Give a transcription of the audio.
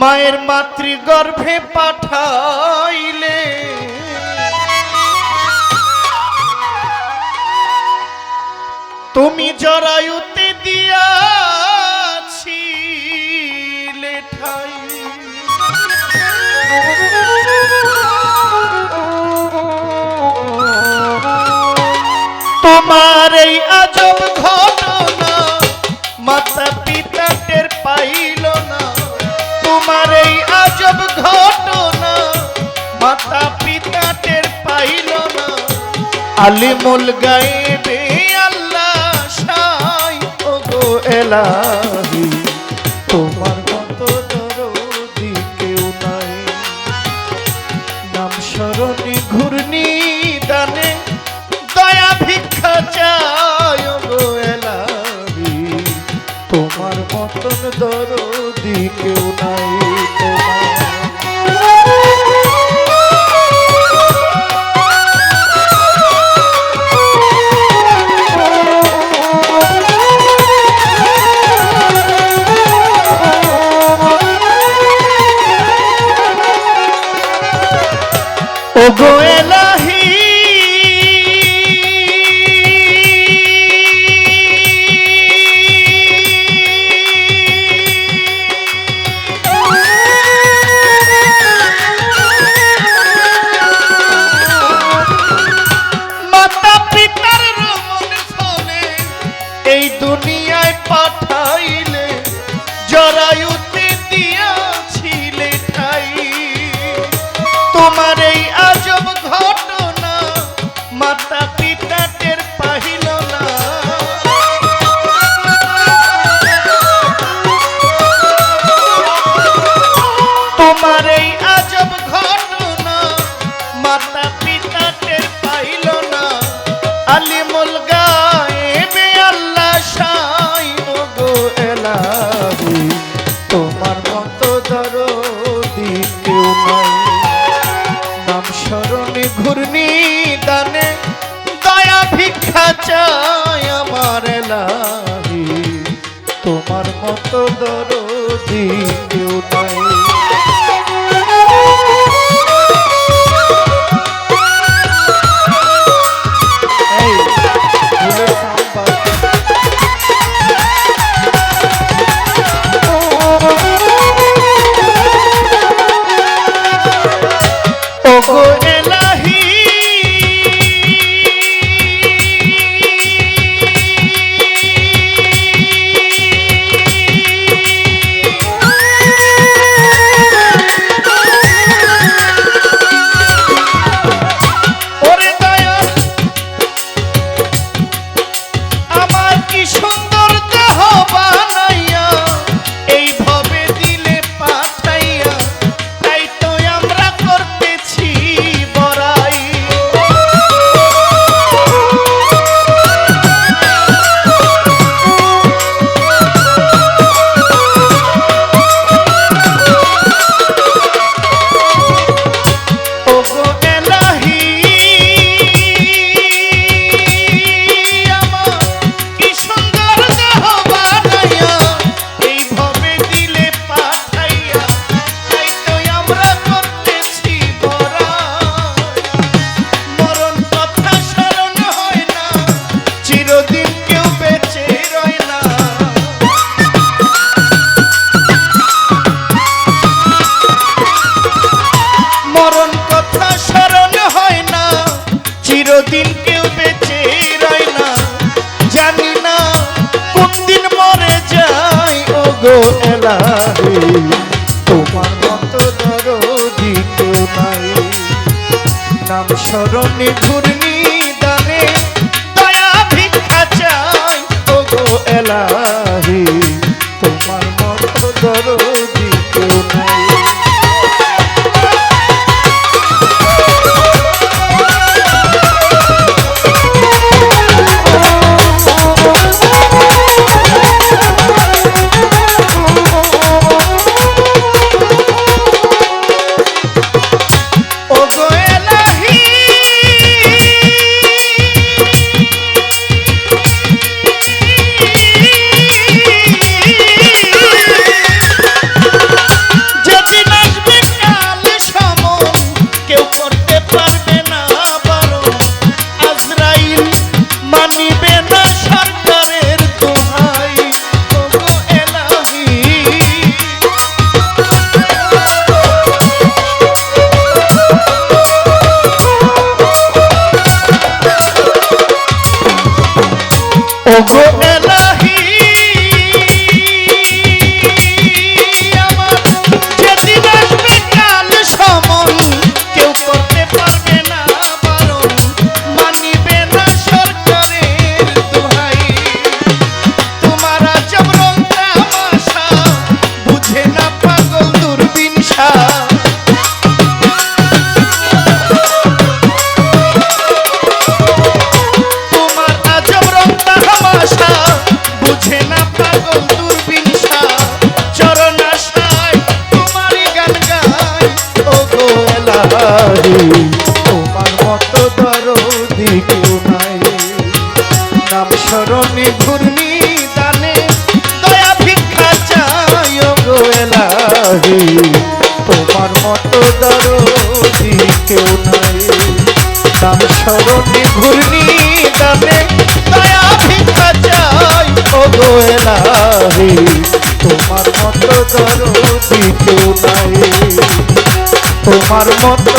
মায়ের মাতৃগর্ভে পাঠাইলে। তুমি জরায়ুতে আলিমুল গাইবি, আল্লাহ শাই ও গো এলাহি, তোমার মতো দরদি কেউ নাই। নাম স্মরণে ঘূর্ণি দানে, দয়া ভিক্ষা চাই ও গো এলাহি, তোমার মতন দরদি কেউ নাই। Coco পালাবি তোমার মত দরদি কেউ নাই। নাম স্মরণে ঘূর্ণি দানে, দয়া ভিক্ষা চাই আমার লাহি তোমার মতো দরদি কেউ নাই। গো এলাহি তোমার মত নর নাই। নাম স্মরণে ঘূর্ণি Mongo দরদি কেউ নাই তোমার মতো